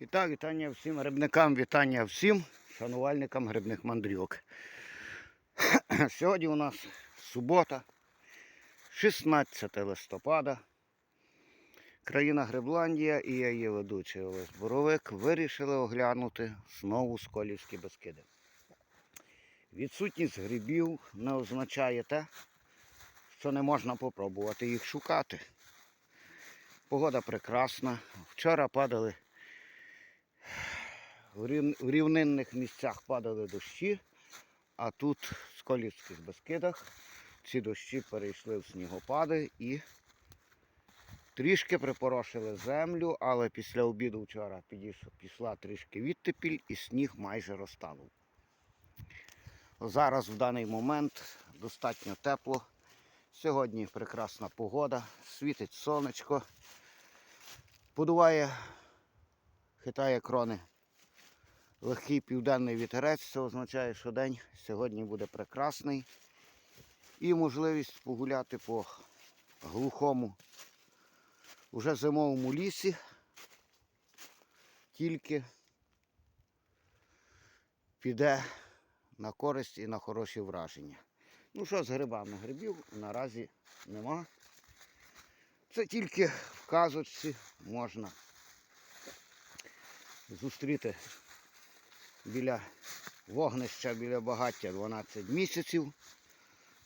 І так, вітання всім грибникам, вітання всім шанувальникам грибних мандрівок. Сьогодні у нас субота, 16 листопада. Країна Грибландія і я її ведучий Олесь Боровик вирішили оглянути знову Сколівські Бескиди. Відсутність грибів не означає те, що не можна попробувати їх шукати. Погода прекрасна. Вчора падали в рівнинних місцях падали дощі, а тут в Сколівських Бескидах ці дощі перейшли в снігопади і трішки припорошили землю, але після обіду вчора пішла трішки відтепіль і сніг майже розтанув. Зараз в даний момент достатньо тепло. Сьогодні прекрасна погода, світить сонечко, подуває, хитає крони легкий південний вітерець, це означає, що день сьогодні буде прекрасний. І можливість погуляти по глухому, уже зимовому лісі, тільки піде на користь і на хороші враження. Ну що з грибами? Грибів наразі нема. Це тільки в казочці можна зустріти біля вогнища, біля багаття 12 місяців,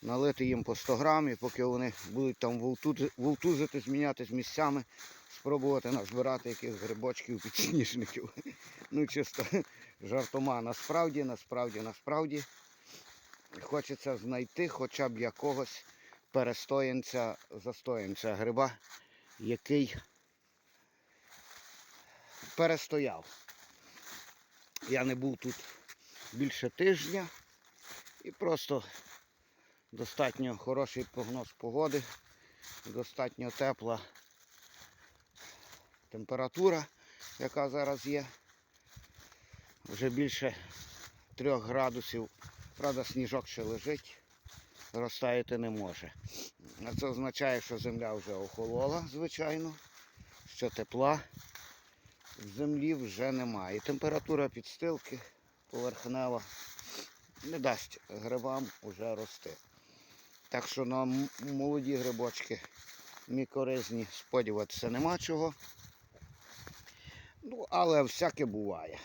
налити їм по 100 грам, і поки вони будуть там вовтузи- вовтузити, змінятись місцями, спробувати назбирати якихось грибочків, підсніжників. Ну, чисто жартома. Насправді, насправді, насправді хочеться знайти хоча б якогось перестоянця, застоянця гриба, який перестояв. Я не був тут більше тижня і просто достатньо хороший прогноз погоди, достатньо тепла температура, яка зараз є. Вже більше трьох градусів. Правда, сніжок ще лежить, розтаяти не може. А це означає, що земля вже охолола, звичайно, що тепла землі вже немає. Температура підстилки поверхнева не дасть грибам уже рости. Так що на молоді грибочки мікоризні сподіватися нема чого. Ну, але всяке буває.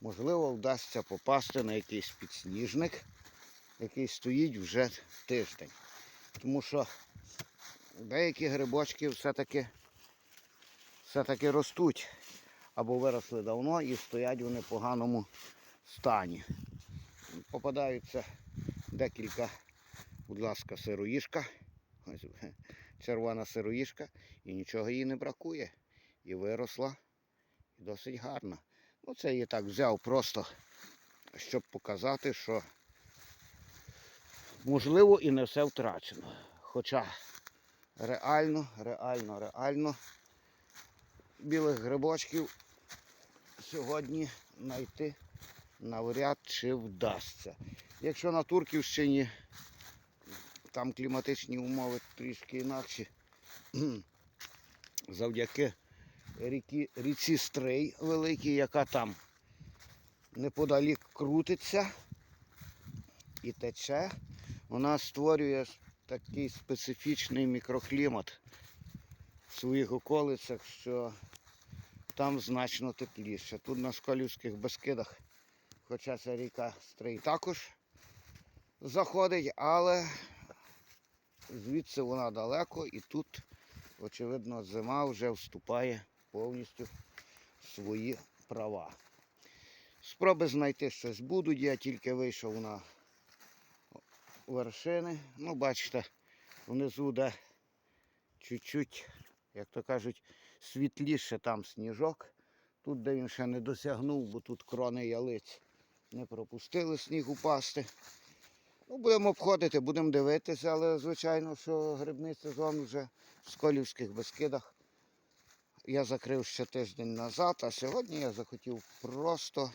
Можливо, вдасться попасти на якийсь підсніжник, який стоїть вже тиждень. Тому що деякі грибочки все-таки все-таки ростуть або виросли давно і стоять в поганому стані. Попадаються декілька, будь ласка, сироїшка. Ось червона сироїшка, і нічого їй не бракує. І виросла і досить гарно. Ну, це я так взяв просто, щоб показати, що можливо і не все втрачено. Хоча реально, реально, реально білих грибочків сьогодні знайти навряд чи вдасться. Якщо на Турківщині там кліматичні умови трішки інакші, завдяки ріки, ріці Стрий великій, яка там неподалік крутиться і тече, вона створює такий специфічний мікроклімат в своїх околицях, що там значно тепліше. Тут на Сколівських Бескидах, хоча ця ріка Стрий також заходить, але звідси вона далеко і тут, очевидно, зима вже вступає повністю в свої права. Спроби знайти щось будуть, я тільки вийшов на вершини. Ну, бачите, внизу де чуть-чуть, як то кажуть, світліше там сніжок. Тут, де він ще не досягнув, бо тут крони ялиць не пропустили сніг упасти. Ну, будемо обходити, будемо дивитися, але звичайно, що грибний сезон вже в Сколівських Бескидах я закрив ще тиждень назад, а сьогодні я захотів просто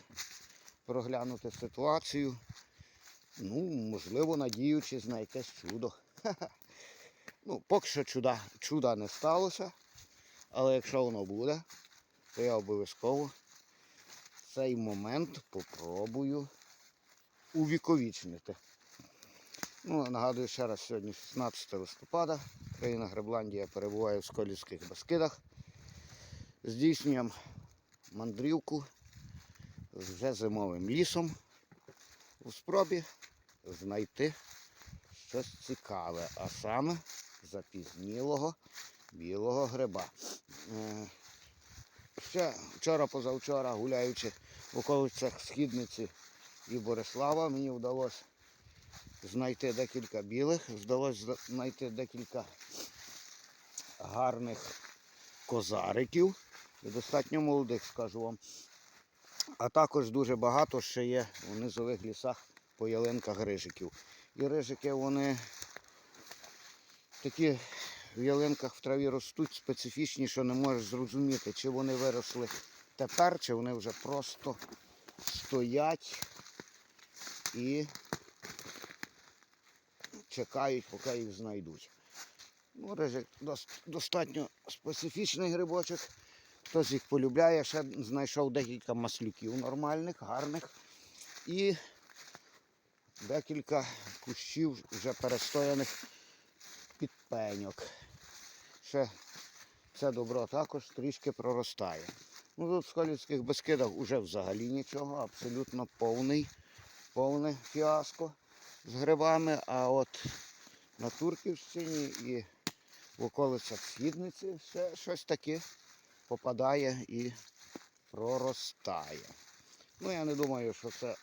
проглянути ситуацію. Ну, можливо, надіючись на якесь чудо. Ну, поки що чуда, чуда не сталося, але якщо воно буде, то я обов'язково цей момент попробую увіковічнити. Ну, нагадую ще раз, сьогодні 16 листопада. Країна Гребландія перебуває в Сколівських Баскидах. Здійснюємо мандрівку вже зимовим лісом у спробі знайти щось цікаве, а саме запізнілого білого гриба. Е, Ще вчора-позавчора, гуляючи в околицях Східниці і Борислава, мені вдалося знайти декілька білих, вдалося знайти декілька гарних козариків, і достатньо молодих, скажу вам. А також дуже багато ще є у низових лісах по ялинках рижиків. І рижики вони такі в ялинках в траві ростуть специфічні, що не можеш зрозуміти, чи вони виросли тепер, чи вони вже просто стоять і чекають, поки їх знайдуть. Ну, рижик достатньо специфічний грибочок. Хтось їх полюбляє, ще знайшов декілька маслюків нормальних, гарних. І декілька кущів вже перестояних підпеньок. Ще це добро також трішки проростає. Ну тут в Сколівських Бескидах вже взагалі нічого, абсолютно повний, повне фіаско з грибами. А от на Турківщині і в околицях Східниці ще щось таке попадає і проростає. Ну я не думаю, що це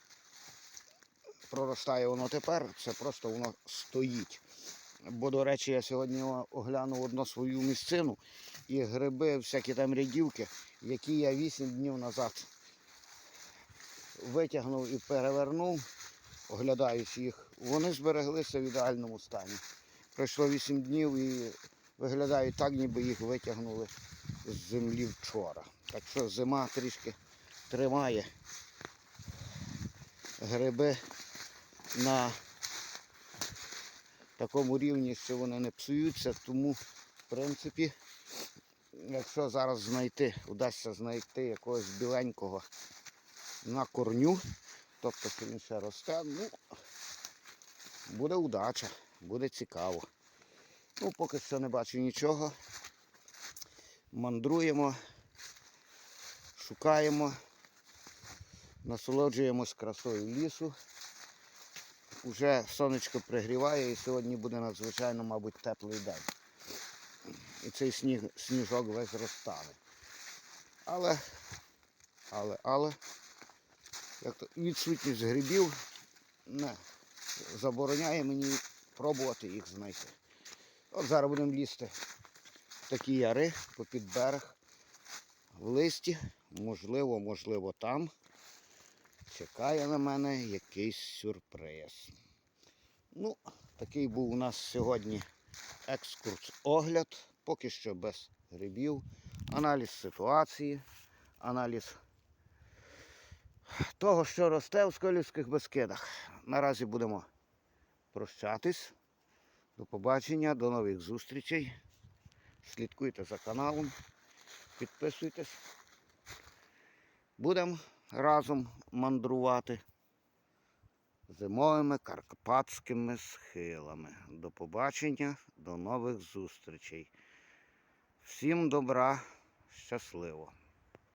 проростає воно тепер, це просто воно стоїть. Бо, до речі, я сьогодні оглянув одну свою місцину і гриби, всякі там рядівки, які я 8 днів назад витягнув і перевернув, оглядаючи їх, вони збереглися в ідеальному стані. Пройшло 8 днів і виглядають так, ніби їх витягнули з землі вчора. Так що зима трішки тримає гриби на такому рівні, що вони не псуються, тому в принципі, якщо зараз знайти, вдасться знайти якогось біленького на корню, тобто що він ще росте, ну буде удача, буде цікаво. Ну, поки що не бачу нічого. Мандруємо, шукаємо, насолоджуємось красою лісу. Уже сонечко пригріває і сьогодні буде надзвичайно, мабуть, теплий день. І цей сніг, сніжок весь розтане. Але, але, але, як то відсутність грибів не забороняє мені пробувати їх знайти. От зараз будемо лізти в такі яри попід берег, в листі, можливо, можливо, там чекає на мене якийсь сюрприз. Ну, такий був у нас сьогодні екскурс-огляд, поки що без грибів, аналіз ситуації, аналіз того, що росте в Сколівських Бескидах. Наразі будемо прощатись. До побачення, до нових зустрічей. Слідкуйте за каналом, підписуйтесь. Будемо разом мандрувати зимовими карпатськими схилами. До побачення, до нових зустрічей. Всім добра, щасливо!